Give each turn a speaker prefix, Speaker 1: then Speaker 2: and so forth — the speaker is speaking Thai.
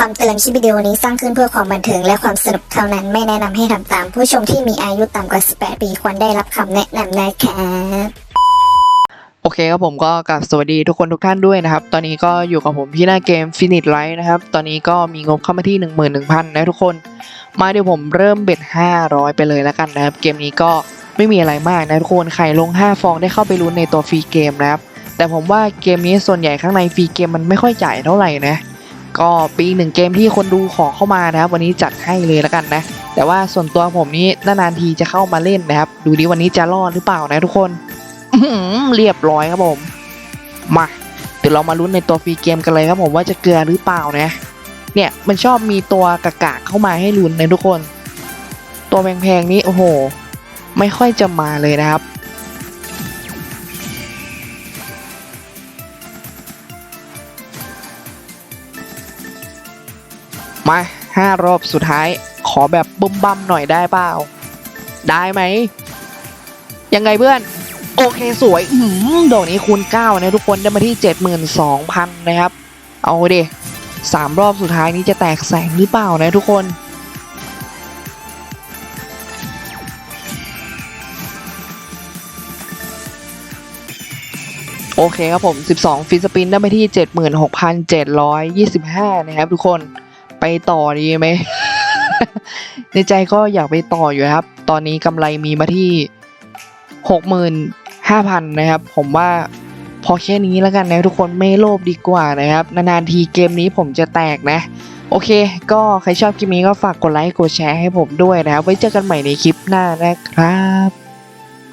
Speaker 1: คำเตือนคลิปวิดีโอนี้สร้างขึ้นเพื่อความบันเทิงและความสนุกเท่านั้นไม่แนะนำให้ทำตาม ผู้ชมที่มีอายุต่ำกว่า 18 ปีควรได้รับคำแนะนำนะครับ
Speaker 2: โอเคครับผมก็กลับสวัสดีทุกคนทุกท่านด้วยนะครับ ตอนนี้ก็อยู่กับผมที่หน้าเกม Finite Light นะครับ ตอนนี้ก็มีงบเข้ามาที่ 11,000นะทุกคน มาเดี๋ยวผมเริ่มเบ็ด 500 ไปเลยแล้วกันนะครับ เกมนี้ก็ไม่มีอะไรมากนะทุกคนใครลง 5 ฟองได้เข้าไปลุ้นในตัวฟรีเกมนะครับ แต่ผมว่าเกมนี้ส่วนใหญ่ข้างในฟรีเกมมันไม่ค่อยจ่ายเท่าไหร่นะ ก็ปีหนึ่งเกมที่คนดูขอเข้ามานะครับ วันนี้จัดให้เลยแล้วกันนะ แต่ว่าส่วนตัวผมนี้นานๆทีจะเข้ามาเล่นนะครับ ดูดิวันนี้จะรอดหรือเปล่านะทุกคนเรียบร้อยครับผม มาเดี๋ยวเรามาลุ้นในตัวฟรีเกมกันเลยครับผมว่าจะเกลือหรือเปล่านะ เนี่ยมันชอบมีตัวกากๆเข้ามาให้ลุ้นนะทุกคน ตัวแพงๆนี้โอ้โห ไม่ค่อยจะมาเลยนะครับ มาห้ารอบสุดท้าย ขอแบบบุ้มบัมหน่อยได้เปล่า ได้ไหม ยังไงเพื่อน โอเคสวยอืมดอกนี้คูณ9นะทุกคนได้มาที่72,000นะครับ เอาดิสามรอบสุดท้ายนี้จะแตกแสงหรือเปล่านะทุกคนโอเคครับผม 12 ฟิสปินได้ไปที่ 76,725 นะครับทุกคน ไปต่อดีไหม ในใจก็อยากไปต่ออยู่ครับ ตอนนี้กำไรมีมาที่65,000นะครับ ผมว่าพอแค่นี้แล้วกันนะทุกคนไม่โลภดีกว่านะครับ นานๆทีเกมนี้ผมจะแตกนะ โอเค ก็ใครชอบคลิปนี้ก็ฝากกดไลค์กดแชร์ให้ผมด้วยนะครับ ไว้เจอกันใหม่ในคลิปหน้านะครับ